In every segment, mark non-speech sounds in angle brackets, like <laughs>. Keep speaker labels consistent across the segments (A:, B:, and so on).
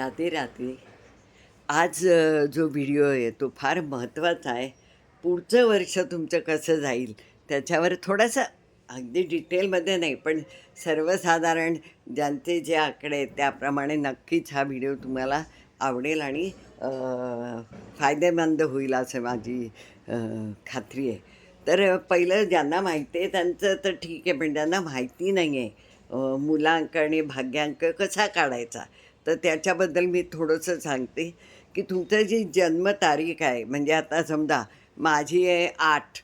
A: राधे राधे. आज जो व्हिडिओ आहे तो फार महत्त्वाचा आहे. पुढचं वर्ष तुमचं कसं जाईल त्याच्यावर थोडासा अगदी डिटेलमध्ये नाही पण सर्वसाधारण ज्यांचे जे आकडे आहेत त्याप्रमाणे नक्कीच हा व्हिडिओ तुम्हाला आवडेल आणि फायदेमंद होईल असं माझी खात्री आहे. तर पहिलं ज्यांना माहिती आहे त्यांचं तर ठीक आहे पण ज्यांना माहिती नाही आहे मुलांक आणि भाग्यांक कसा काढायचा? तर त्याच्याबद्दल मी थोडंसं सांगते की तुमचं जी जन्मतारीख आहे म्हणजे आता समजा माझी आहे आठ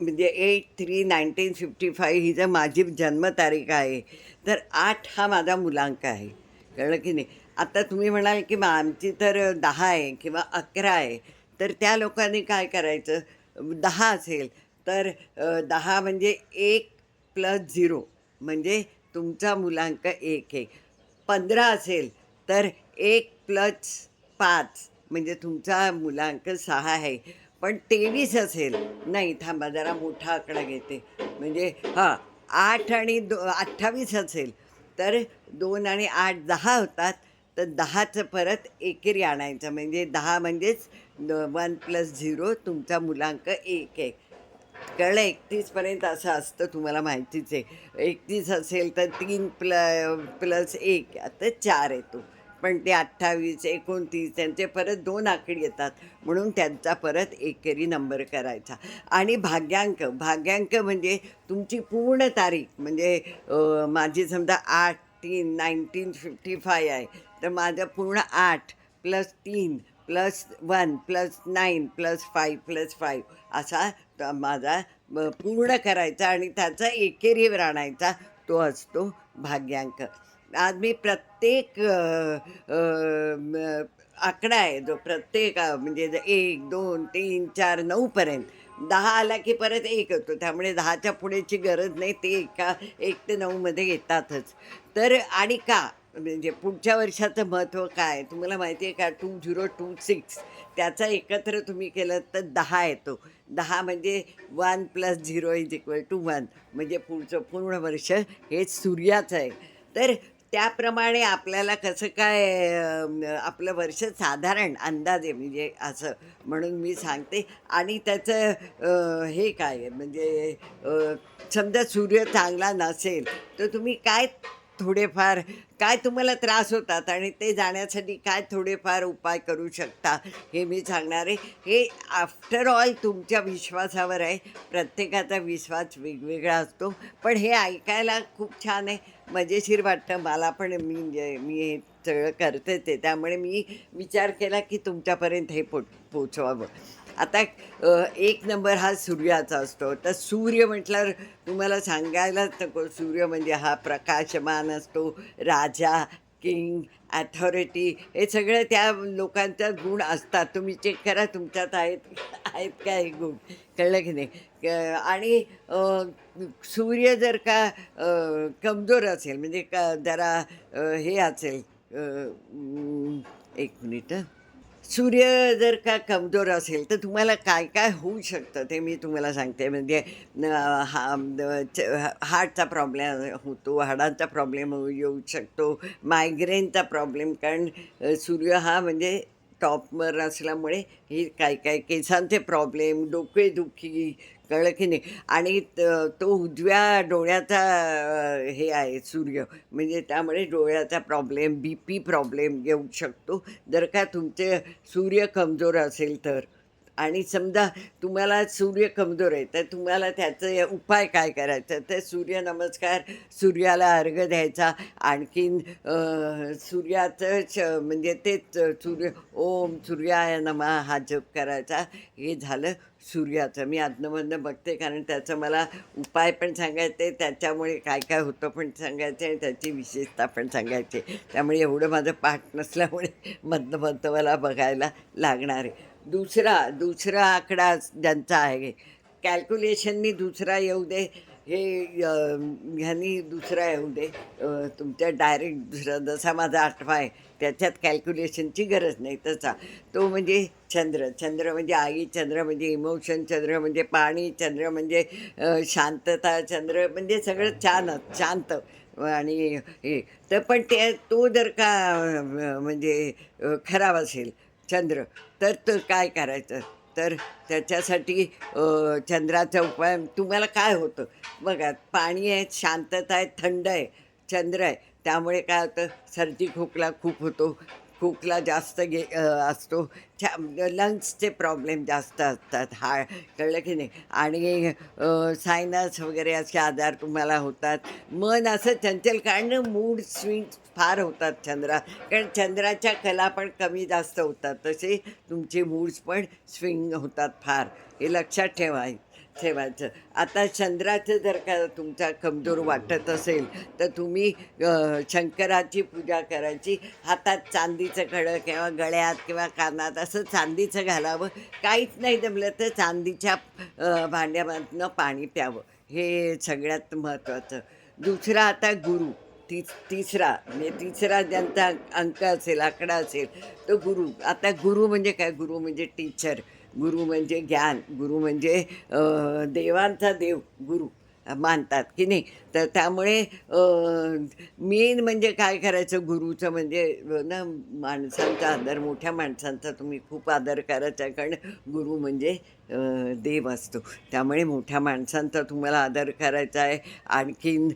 A: म्हणजे eight three nineteen fifty five ही जर माझी जन्मतारीख आहे तर आठ हा माझा मुलांक आहे. कळलं की नाही? आता तुम्ही म्हणाल की मग आमची तर दहा आहे किंवा अकरा आहे तर त्या लोकांनी काय करायचं? दहा असेल तर दहा म्हणजे एक प्लस झिरो म्हणजे तुमचा मुलांक एक आहे. पंधरा असेल तर एक प्लस पाच म्हणजे तुमचा मुलांक सहा आहे. पण तेवीस असेल. नाही थांबा जरा मोठा आकडा घेते. म्हणजे हां आठ आणि दो अठ्ठावीस असेल. तर दोन आणि आठ दहा होतात. तर दहाचं परत एकेरी आणायचं. म्हणजे दहा म्हणजेच वन प्लस झिरो तुमचा मुलांक एक आहे. कळलं एकतीसपर्यंत असं असतं तुम्हाला माहितीच आहे. एकतीस असेल तर तीन प्ल प्लस एक आता चार येतो. पण ते अठ्ठावीस एकोणतीस त्यांचे परत दोन आकडी येतात. म्हणून त्यांचा परत एकेरी नंबर करायचा. आणि भाग्यांक भाग्यांक म्हणजे तुमची पूर्ण तारीख म्हणजे माझी समजा आठ तीन नाईन्टीन फिफ्टी फाय आहे. तर माझं पूर्ण आठ प्लस तीन plus one plus nine plus five plus five असा माझा पूर्ण करायचा आणि त्याचा एकेरीवर आणायचा तो असतो भाग्यांक. आज मी प्रत्येक आकडा आहे जो प्रत्येक म्हणजे एक दोन तीन चार नऊपर्यंत दहा आला की परत एक होतो. त्यामुळे दहाच्या पुढेची गरज नाही. ते एका एक ते नऊमध्ये येतातच. तर आणि का? म्हणजे पुढच्या वर्षाचं महत्त्व काय तुम्हाला माहिती आहे का? टू झिरो टू सिक्स त्याचा एकत्र तुम्ही केलं तर दहा येतो. दहा म्हणजे one plus zero is equal to one म्हणजे पुढचं पूर्ण वर्ष हे सूर्याचं आहे. तर त्याप्रमाणे आपल्याला कसं काय आपलं वर्ष साधारण अंदाजे म्हणजे असं म्हणून मी सांगते. आणि त्याचं हे काय आहे? म्हणजे समजा सूर्य चांगला नसेल तर तुम्ही काय थोडेफार काय तुम्हाला त्रास होतात आणि ते जाण्यासाठी काय थोडेफार उपाय करू शकता हे मी सांगणार आहे. हे आफ्टर ऑल तुमच्या विश्वासावर आहे. प्रत्येकाचा विश्वास वेगवेगळा असतो. पण हे ऐकायला खूप छान आहे. मजेशीर वाटतं. मला पण मी मी हे सगळं करते ते. त्यामुळे मी विचार केला की तुमच्यापर्यंत हे पो पोचवावं. आता एक नंबर हा सूर्याचा असतो. तर सूर्य म्हटल्यावर तुम्हाला सांगायलाच नको. सूर्य म्हणजे हा प्रकाशमान असतो. राजा किंग ॲथॉरिटी हे सगळं त्या लोकांचा गुण असतात. तुम्ही चेक करा तुमच्यात आहेत आहेत का गुण? कळलं की नाही? क- आणि सूर्य जर का कमजोर असेल म्हणजे का जरा हे असेल एक मिनिट सूर्य जर का कमजोर असेल तर तुम्हाला काय काय होऊ शकतं ते मी तुम्हाला सांगते. म्हणजे हा च- हार्टचा प्रॉब्लेम होतो हाडांचा प्रॉब्लेम होऊ येऊ शकतो मायग्रेनचा प्रॉब्लेम कारण सूर्य हा म्हणजे टॉपवर असल्यामुळे हे काय काय केसांचे प्रॉब्लेम डोकेदुखी कळलं की नाही. आणि त- तो उजव्या डोळ्याचा हे आहे सूर्य. म्हणजे त्यामुळे डोळ्याचा प्रॉब्लेम बी पी प्रॉब्लेम येऊ शकतो. जर का तुमचे सूर्य कमजोर असेल तर. आणि समजा तुम्हाला सूर्य कमजोर आहे तर तुम्हाला त्याचं उपाय काय करायचं? तर सूर्यनमस्कार सूर्याला अर्घ द्यायचा. आणखीन सूर्याचं श म्हणजे तेच सूर्य ओम सूर्याय नमा हा जप करायचा. हे झालं सूर्याचं. मी आदनमधनं बघते कारण त्याचं मला उपाय पण सांगायचे त्याच्यामुळे काय काय होतं पण सांगायचे आणि त्याची विशेषता पण सांगायची. त्यामुळे एवढं माझं पाठ नसल्यामुळे मधनं मधनं मला बघायला लागणार आहे. दुसरा दुसरा आकडा ज्यांचा आहे. कॅल्क्युलेशननी दुसरा येऊ दे. हे ह्यांनी दुसरा येऊ दे. तुमच्या डायरेक्ट दुसरा जसा माझा आठवा आहे त्याच्यात कॅल्क्युलेशनची गरज नाही तसा. तो म्हणजे चंद्र. चंद्र म्हणजे आई चंद्र म्हणजे इमोशन चंद्र म्हणजे पाणी चंद्र म्हणजे शांतता चंद्र म्हणजे सगळं छान शांत. आणि हे तर पण ते तो जर का म्हणजे खराब असेल चंद्र. तर तो काय करायचं? तर त्याच्यासाठी चंद्राचा उपाय तुम्हाला काय होतं? बघा पाणी आहे शांतता आहे थंड आहे चंद्र आहे. त्यामुळे काय होतं? सर्दी खोकला खूप होतो. खोकला जास्त गे असतो. त्या लंग्सचे प्रॉब्लेम जास्त असतात. हा कळलं की नाही? आणि सायनस वगैरे असे आजार तुम्हाला होतात. मन असं चंचल कारण मूड स्विंग फार होतात चंद्रा. कारण चंद्राच्या कला पण कमी जास्त होतात. तसे तुमचे मूड्स पण स्विंग होतात फार. हे लक्षात ठेवा. ठेवायचं. आता चंद्राचं जर का तुमचा कमजोर वाटत असेल तर तुम्ही शंकराची पूजा करायची. हातात चांदीचं खडं किंवा गळ्यात किंवा कानात असं चांदीचं घालावं. काहीच नाही जमलं तर चांदीच्या भांड्यामधनं पाणी प्यावं. हे सगळ्यात महत्त्वाचं. दुसरा आता गुरु. ती तिसरा म्हणजे तिसरा ज्यांचा अंक असेल आकडा असेल तो गुरु. आता गुरु म्हणजे काय? गुरु म्हणजे टीचर. गुरु म्हणजे ज्ञान गुरु म्हणजे देवांचा देव गुरु मानतात की नाही? तर त्यामुळे मेन म्हणजे काय करायचं? गुरुचं म्हणजे ना माणसांचा आदर मोठ्या माणसांचा तुम्ही खूप आदर करायचा कारण गुरु म्हणजे देव असतो. त्यामुळे मोठ्या माणसांचा तुम्हाला आदर करायचा आहे. आणखीन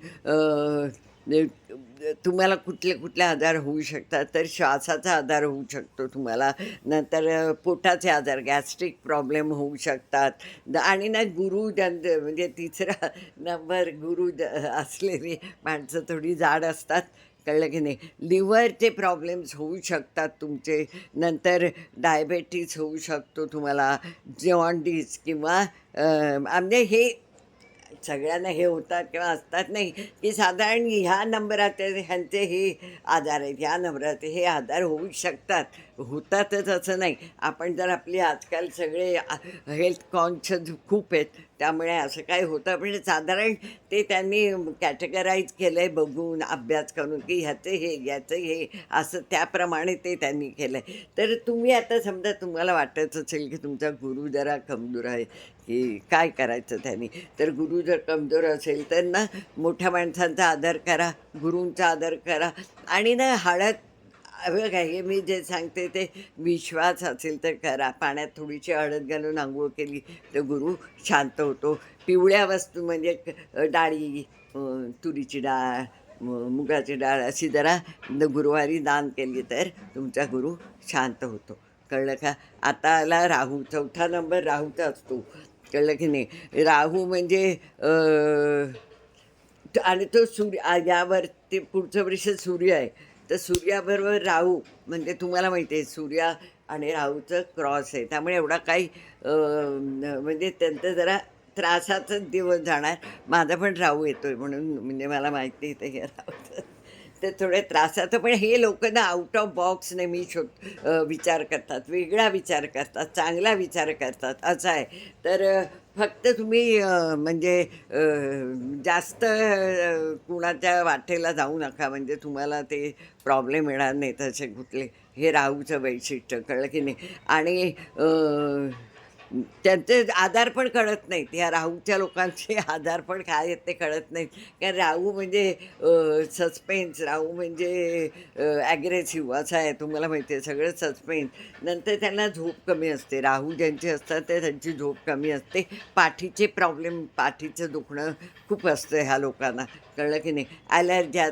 A: तुम्हाला कुठले कुठले आजार होऊ शकतात तर श्वासाचा आजार होऊ शकतो तुम्हाला. नंतर पोटाचे आजार गॅस्ट्रिक प्रॉब्लेम होऊ शकतात. आणि ना गुरु म्हणजे तिसरा <laughs> नंबर गुरु ज- असलेली माणसं थोडी जाड असतात कळलं की नाही? लिव्हरचे प्रॉब्लेम्स होऊ शकतात तुमचे. नंतर डायबेटीस होऊ शकतो तुम्हाला जॉन्डिस किंवा म्हणजे हे सगळ्यांना हे होतात किंवा असतात नाही की साधारण ह्या नंबराचे ह्यांचे हे आजार आहेत ह्या नंबराचे हे आजार होऊ शकतात. होतातच असं नाही. आपण जर आपली आजकाल सगळे हेल्थ कॉन्शियस खूप आहेत त्यामुळे असं काय होतं. पण साधारण ते त्यांनी कॅटेगराईज केलं आहे बघून अभ्यास करून की ह्याचं हे ह्याचं हे असं त्याप्रमाणे ते त्यांनी केलं आहे तर तुम्ही आता समजा तुम्हाला वाटत असेल की तुमचा गुरु जरा कमजोर आहे की काय करायचं त्यांनी? तर गुरु जर कमजोर असेल तर ना मोठ्या माणसांचा आदर करा गुरूंचा आदर करा. आणि ना हळद बघा हे मी जे सांगते ते विश्वास असेल तर करा. पाण्यात थोडीशी हळद घालून आंघोळ केली तर गुरु शांत होतो. पिवळ्या वस्तू म्हणजे डाळी तुरीची डाळ मुगाची डाळ अशी जरा गुरुवारी दान केली तर तुमचा गुरु शांत होतो. कळलं का? आता आला राहू चौथा नंबर राहूचा असतो. कळलं की नाही? राहू म्हणजे आणि तो सूर्य यावरती यावर ते पुढचं वर्ष सूर्य आहे. तर सूर्याबरोबर राहू म्हणजे तुम्हाला माहिती आहे सूर्या आणि राहूचं क्रॉस आहे. त्यामुळे एवढा काही म्हणजे त्यांचं जरा त्रासाचाच दिवस जाणार. माझा पण राहू येतोय म्हणून म्हणजे मला माहिती आहे ते हे राहूचं. ते थोडे त्रासाचं पण हे लोक ना आउट ऑफ बॉक्स नेहमी शोध विचार करतात. वेगळा विचार करतात चांगला विचार करतात. असा आहे. तर फक्त तुम्ही म्हणजे जास्त कुणाच्या वाटेला जाऊ नका. म्हणजे तुम्हाला ते प्रॉब्लेम येणार नाही तसे कुठले. हे राहूचं वैशिष्ट्य कळलं की नाही? आणि त्यांचे आधार पण कळत नाहीत. या राहूच्या लोकांचे <laughs> आधार पण काय आहेत ते कळत नाहीत. कारण राहू म्हणजे सस्पेन्स राहू म्हणजे ॲग्रेसिव्ह असा आहे. तुम्हाला माहिती आहे सगळं सस्पेन्स नंतर त्यांना झोप कमी असते. राहू ज्यांची असतात ते त्यांची झोप कमी असते. पाठीचे प्रॉब्लेम पाठीचं दुखणं खूप असतं ह्या लोकांना. कळलं की नाही? ॲलर्ज्या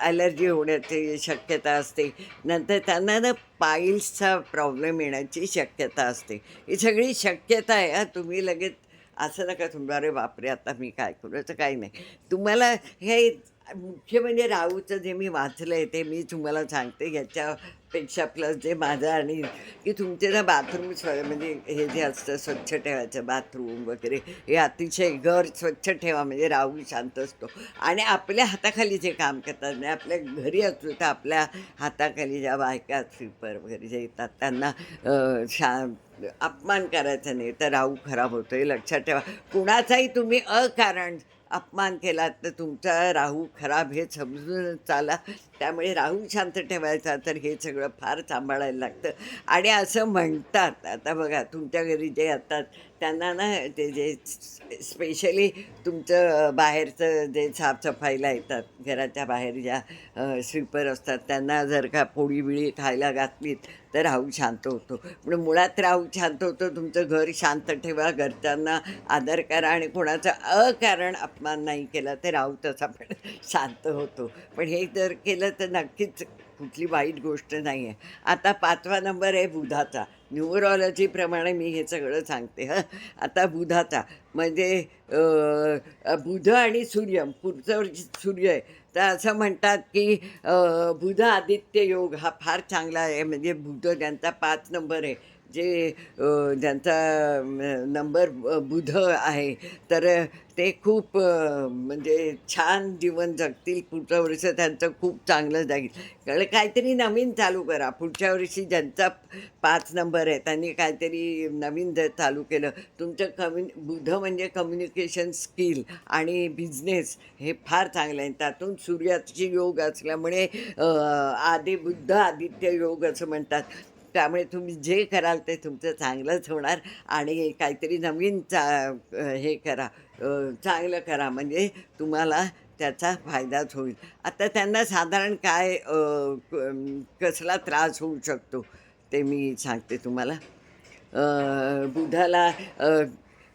A: ॲलर्जी होण्याची शक्यता असते. नंतर त्यांना ना पाईल्सचा प्रॉब्लेम येण्याची शक्यता असते. ही सगळी शक्यता आहे हा तुम्ही लगेच असं नका तुम्ही अरे बापरे आता मी काय करू? असं काही नाही. तुम्हाला हे मुख्य म्हणजे राहूचं जे मी वाचलं आहे ते मी तुम्हाला सांगते. पेक्षा प्लस जे माझं आणि की तुमचे ना बाथरूम स्व म्हणजे हे जे असतं स्वच्छ ठेवायचं बाथरूम वगैरे हे अतिशय घर स्वच्छ ठेवा म्हणजे राहू शांत असतो. आणि आपल्या हाताखाली जे काम करतात म्हणजे आपल्या घरी असू तर आपल्या हाताखाली ज्या बायका स्लीपर वगैरे जे येतात त्यांना अं, शा अपमान करायचा नाही तर राहू खराब होतो हे लक्षात ठेवा. कुणाचाही तुम्ही अकारण अपमान केला तर तुमचा राहू खराब हे समजून चाला. त्यामुळे राहू शांत ठेवायचा तर हे सगळं फार सांभाळायला लागतं. आणि असं म्हणतात आता बघा तुमच्या घरी जे येतात त्यांना ना ते जे स्पेशली तुमचं बाहेरचं जे साफसफाईला येतात घराच्या बाहेर ज्या स्वीपर असतात त्यांना जर का पोळी बिळी खायला घातलीत तर राहू शांत होतो. पण मुळात राहू शांत होतो तुमचं घर शांत ठेवा घरच्यांना आदर करा आणि कोणाचा अकारण अपमान नाही केला तर राहू तसा पण शांत होतो. पण हे जर केलं तर नक्कीच कुठली वाईट गोष्ट नाही आहे आता पाचवा नंबर आहे बुधाचा. न्यूमरॉलॉजीप्रमाणे मी हे सगळं सांगते हं. आता बुधाचा. म्हणजे बुध आणि सूर्य पुढचं सूर्य आहे. तर असं म्हणतात की बुध आदित्य योग हा फार चांगला आहे. म्हणजे बुध ज्यांचा पाच नंबर आहे जे ज्यांचा नंबर बुध आहे तर ते खूप म्हणजे छान जीवन जगतील. पुढचं वर्ष त्यांचं खूप चांगलं जाईल. कारण काहीतरी नवीन चालू करा. पुढच्या वर्षी ज्यांचा पाच नंबर आहे त्यांनी काहीतरी नवीन जर चालू केलं तुमचं कम्यु बुध म्हणजे कम्युनिकेशन स्किल आणि बिझनेस हे फार चांगलं आहे. त्यातून सूर्याची योग असल्यामुळे आदि बुद्ध आदित्य योग असं म्हणतात. त्यामुळे तुम्ही जे कराल ते तुमचं चांगलंच होणार आणि काहीतरी नवीन चा हे करा चांगलं करा. म्हणजे तुम्हाला त्याचा फायदाच होईल. आता त्यांना साधारण काय क- कसला त्रास होऊ शकतो ते मी सांगते तुम्हाला. बुधाला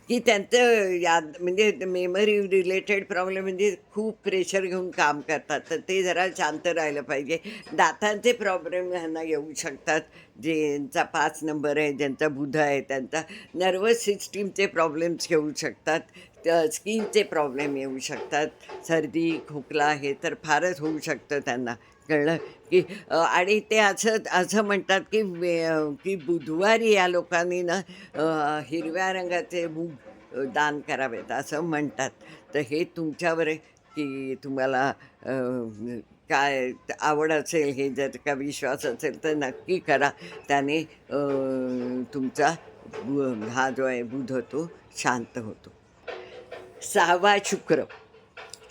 A: की त्यांचं याद म्हणजे मेमरी रिलेटेड प्रॉब्लेम म्हणजे खूप प्रेशर घेऊन काम करतात. तर ते जरा शांत राहिलं पाहिजे. दातांचे प्रॉब्लेम ह्यांना येऊ शकतात. ज्यांचा पाच नंबर आहे ज्यांचा बुध आहे त्यांचा नर्वस सिस्टीमचे प्रॉब्लेम्स येऊ शकतात. स्किनचे प्रॉब्लेम येऊ शकतात सर्दी खोकला हे तर फारच होऊ शकतं त्यांना. कळलं की आणि ते असं असं म्हणतात की वे- की बुधवारी या लोकांनी ना हिरव्या रंगाचे मूग दान करावेत असं म्हणतात. तर हे तुमच्यावर आहे की तुम्हाला काय आवड असेल हे जर का विश्वास असेल तर नक्की करा. त्याने तुमचा हा जो आहे बुध तो शांत होतो. सहावा शुक्र.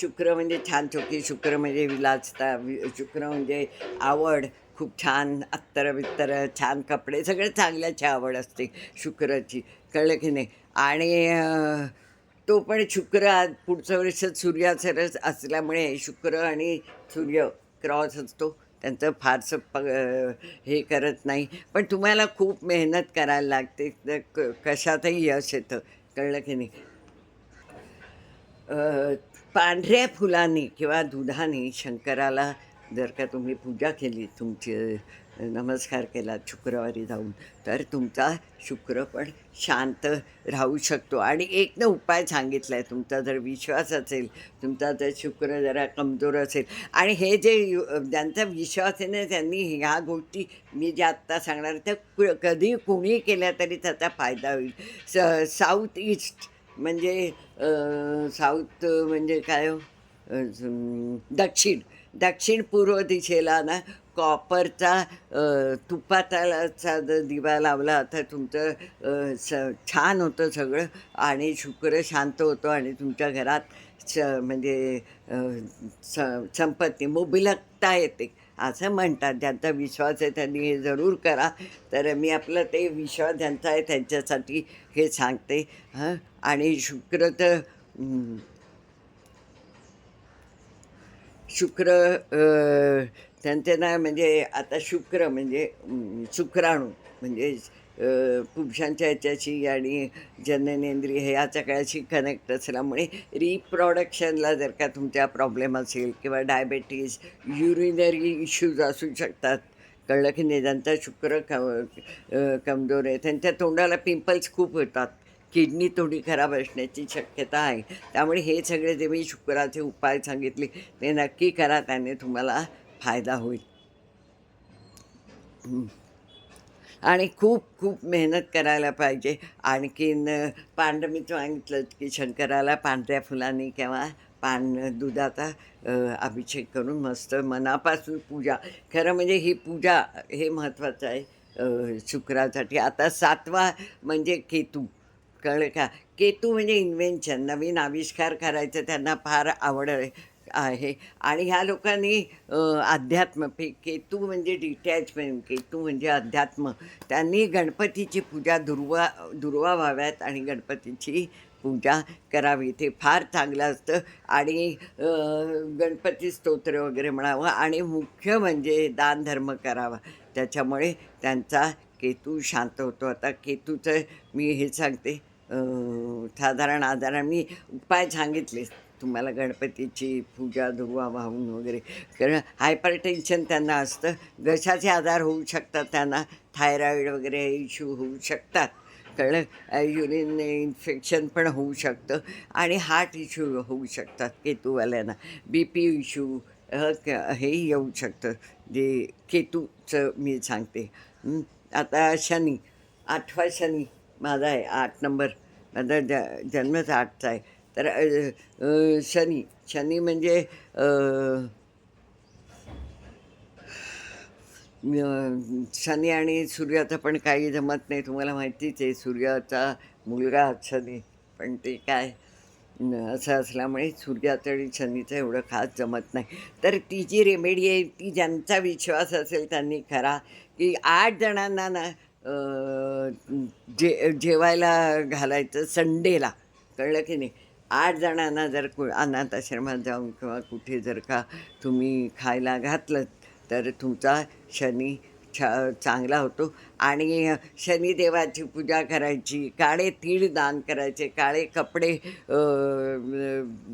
A: शुक्र म्हणजे छान चोकी शुक्र म्हणजे विलासता वि- शुक्र म्हणजे आवड खूप छान अत्तर बित्तर छान कपडे सगळे चांगल्याची आवड असते शुक्राची कळलं की नाही? आणि तो पण शुक्र पुढचं वर्ष सूर्याचं असल्यामुळे शुक्र आणि सूर्य क्रॉस असतो. त्यांचं फारसं प हे करत नाही. पण तुम्हाला खूप मेहनत करायला लागते. तर क कशातही यश येतं. कळलं की नाही? पांढऱ्या फुलांनी किंवा दुधाने शंकराला जर का तुम्ही पूजा केली तुमचे नमस्कार केला शुक्रवारी जाऊन तर तुमचा शुक्र पण शांत राहू शकतो. आणि एक न उपाय सांगितला आहे तुमचा जर विश्वास असेल तुमचा जर शुक्र जरा कमजोर असेल आणि हे जे ज्यांचा विश्वास आहे ना त्यांनी ह्या गोष्टी मी ज्या आत्ता सांगणार त्या कधी कुणी केल्या तरी त्याचा फायदा होईल. स साऊथ ईस्ट म्हणजे साऊथ म्हणजे काय हो? दक्षिण. दक्षिण पूर्व दिशेला ना कॉपरचा अ, तुपाचा जर दिवा लावला तर तुमचं स छान होतं सगळं आणि शुक्र शांत होतो आणि तुमच्या घरात स म्हणजे स संपत्ती मुबलकता येते. असं म्हणतात. ज्यांचा विश्वास आहे त्यांनी हे जरूर करा. तर मी आपलं ते विश्वास ज्यांचा आहे त्यांच्यासाठी हे सांगते. हां? आणि शुक्र तर शुक्र त्यांचे ना म्हणजे आता शुक्र म्हणजे शुक्राणू म्हणजे पुरुषांच्या ह्याच्याशी आणि जननेंद्रिय हे या सगळ्याशी कनेक्ट असल्यामुळे रिप्रॉडक्शनला जर का तुमच्या प्रॉब्लेम असेल किंवा डायबेटीज युरिनरी इश्यूज असू शकतात. कळलं की नाही ज्यांचा शुक्र क कमजोर आहे. त्यांच्या तोंडाला पिंपल्स खूप होतात. किडनी थोडी खराब असण्याची शक्यता आहे. त्यामुळे हे सगळे जे मी शुक्राचे उपाय सांगितले ते नक्की करा त्याने तुम्हाला फायदा होईल. आणि खूप खूप मेहनत करायला पाहिजे. आणखीन पांढरं मी सांगितलं की शंकराला पांढऱ्या फुलांनी किंवा पान दुधाचा अभिषेक करून मस्त मनापासून पूजा. खरं म्हणजे ही पूजा हे महत्त्वाचं आहे शुक्रासाठी. आता सातवा म्हणजे केतू. कळलं का? केतू म्हणजे इन्व्हेन्शन नवीन आविष्कार करायचं त्यांना फार आवड आहे. आणि ह्या लोकांनी अध्यात्म पे केतू म्हणजे डिटॅचमेंट केतू म्हणजे अध्यात्म. त्यांनी गणपतीची पूजा दुर्वा दुर्वा व्हाव्यात आणि गणपतीची पूजा करावी. ते फार चांगलं असतं. आणि गणपती स्तोत्र वगैरे म्हणावं. आणि मुख्य म्हणजे दानधर्म करावा. त्याच्यामुळे त्यांचा केतू शांत होतो. आता केतूचं मी हे सांगते. साधारण आधारण मी उपाय सांगितले. तुम्हाला गणपतीची पूजा धुवा वाहून वगैरे. कारण हायपर टेन्शन त्यांना असतं. घशाचे आजार होऊ शकतात त्यांना. थायरॉईड वगैरे इश्यू होऊ शकतात. कळलं युरिन इन्फेक्शन पण होऊ शकतं. आणि हार्ट इश्यू होऊ शकतात केतूवाल्यांना. बी पी इश्यू हे येऊ शकतं. जे केतूचं मी सांगते. आता शनी आठवा शनी. माझा आहे आठ नंबर. माझा ज जन्मच आठचा आहे. तर शनी. शनी म्हणजे शनी आणि सूर्याचं पण काही जमत नाही. तुम्हाला माहितीच आहे सूर्याचा मुलगा शनी पण ते काय असं असल्यामुळे सूर्याचं आणि शनीचं एवढं खास जमत नाही. तर ती जी रेमेडी आहे ती ज्यांचा विश्वास असेल त्यांनी खरा की आठ जणांना ना जे जेवायला घालायचं संडेला. कळलं की नाही? आठ जणांना जर कु अनाथ आश्रमात जाऊन किंवा कुठे जर का तुम्ही खायला घातलं तर तुमचा शनी छा चांगला होतो. आणि शनिदेवाची पूजा करायची काळे तीळ दान करायचे काळे कपडे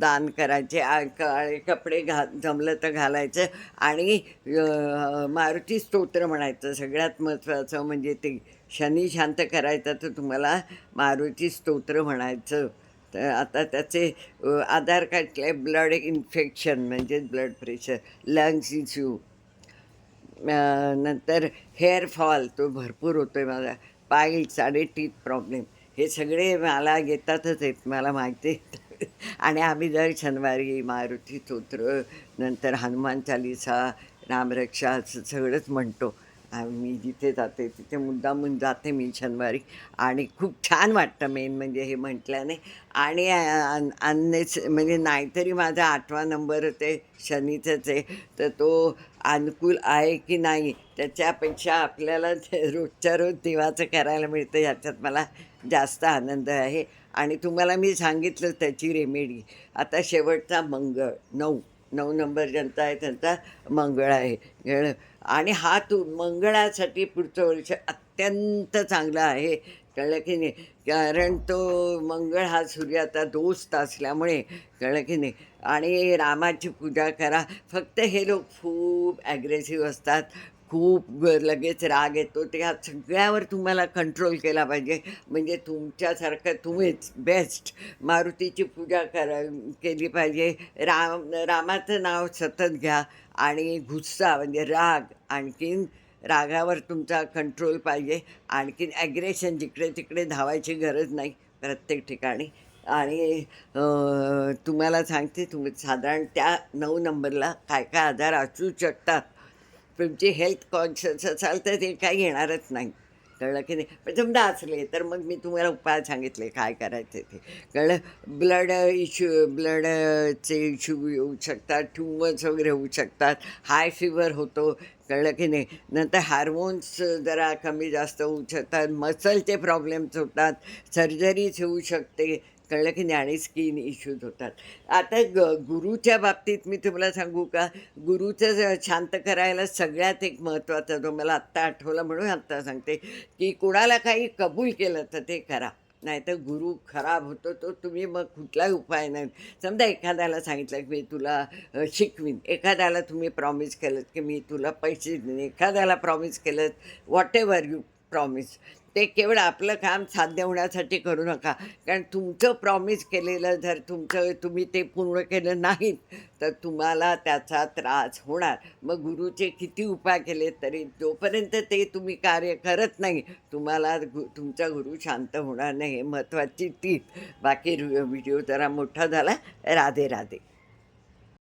A: दान करायचे काळे कपडे घा जमलं तर घालायचं आणि मारुती स्तोत्र म्हणायचं. सगळ्यात महत्त्वाचं म्हणजे ते शनी शांत करायचं तर तुम्हाला मारुती स्तोत्र म्हणायचं. तर आता त्याचे आधार कार्डले ब्लड इन्फेक्शन म्हणजे ब्लड प्रेशर लंग्स इश्यू. नंतर हेअरफॉल तो भरपूर होतो आहे माझा. पाईल्स आणि टीथ प्रॉब्लेम. हे सगळे मला येतातच आहेत मला माहिती आहे <laughs> आणि आम्ही दर शनिवारी मारुती स्तोत्र नंतर हनुमान चालिसा रामरक्षा असं सगळंच म्हणतो. मी जिथे जाते तिथे मुद्दामून जाते मी शनिवारी. आणि खूप छान वाटतं मेन म्हणजे हे म्हटल्याने. आणि अन्नेच म्हणजे नाहीतरी माझा आठवा नंबर ते शनीचंच आहे. तर तो अनुकूल आहे की नाही त्याच्यापेक्षा आपल्याला रोजच्या रोज देवाचं करायला मिळतं याच्यात मला जास्त आनंद आहे. आणि तुम्हाला मी सांगितलं त्याची रेमेडी. आता शेवटचा मंगळ नऊ नऊ नंबर ज्यांचा आहे त्यांचा मंगळ आहे. आणि हा तू मंगळासाठी पुढचं वर्ष अत्यंत चांगला आहे. कळलं की नाही? कारण तो मंगळ हा सूर्याचा दोस्त असल्यामुळे कळलं की नाही? आणि रामाची पूजा करा. फक्त हे लोक खूप ॲग्रेसिव्ह असतात. खूप लगेच राग येतो. त्या सगळ्यावर तुम्हाला कंट्रोल केला पाहिजे. म्हणजे तुमच्यासारखं तुम्हीच बेस्ट मारुतीची पूजा करा केली पाहिजे. राम रामाचं नाव सतत घ्या आणि गुस्सा म्हणजे राग आणखीन रागावर तुमचा कंट्रोल पाहिजे. आणखीन ॲग्रेशन जिकडे तिकडे धावायची गरज नाही प्रत्येक ठिकाणी. आणि तुम्हाला सांगते तुम्ही साधारण त्या नऊ नंबरला काय काय आजार असू शकतात. तुमची हेल्थ कॉन्शियस असाल तर ते काही येणारच नाही. कळलं की नाही? पण समजा असले तर मग मी तुम्हाला उपाय सांगितले काय करायचे ते. कळलं? ब्लड इश्यू ब्लडचे इश्यू येऊ शकतात ट्युमर्स वगैरे होऊ शकतात हाय फिवर होतो. कळलं की नाही? नंतर हार्मोन्स जरा कमी जास्त होऊ शकतात मसलचे प्रॉब्लेम्स होतात सर्जरीज होऊ शकते. कळलं की नाही आणि स्किन इश्यूज होतात. आता ग गुरुच्या बाबतीत मी तुम्हाला सांगू का? गुरुचं शांत करायला सगळ्यात एक महत्त्वाचा जो मला आत्ता आठवला म्हणून आत्ता सांगते की कुणाला काही कबूल केलं तर ते करा. नाहीतर गुरु खराब होतो तो तुम्ही मग कुठलाही उपाय नाही. समजा एखाद्याला सांगितलं की मी तुला शिकवीन. एखाद्याला तुम्ही प्रॉमिस केलं की मी तुला पैसे देईन. एखाद्याला प्रॉमिस केलं व्हॉट एव्हर यू प्रॉमिस ते केवळ आपलं काम साध्य होण्यासाठी करू नका. कारण तुमचं प्रॉमिस केलेलं जर तुमचं तुम्ही ते पूर्ण केलं नाहीत तर तुम्हाला त्याचा त्रास होणार. मग गुरुचे किती उपाय केले तरी जोपर्यंत ते तुम्ही कार्य करत नाही तुम्हाला गु तुमचा गुरु शांत होणार नाही हे महत्त्वाची टीप. बाकी व्हिडिओ जरा मोठा झाला. राधे राधे.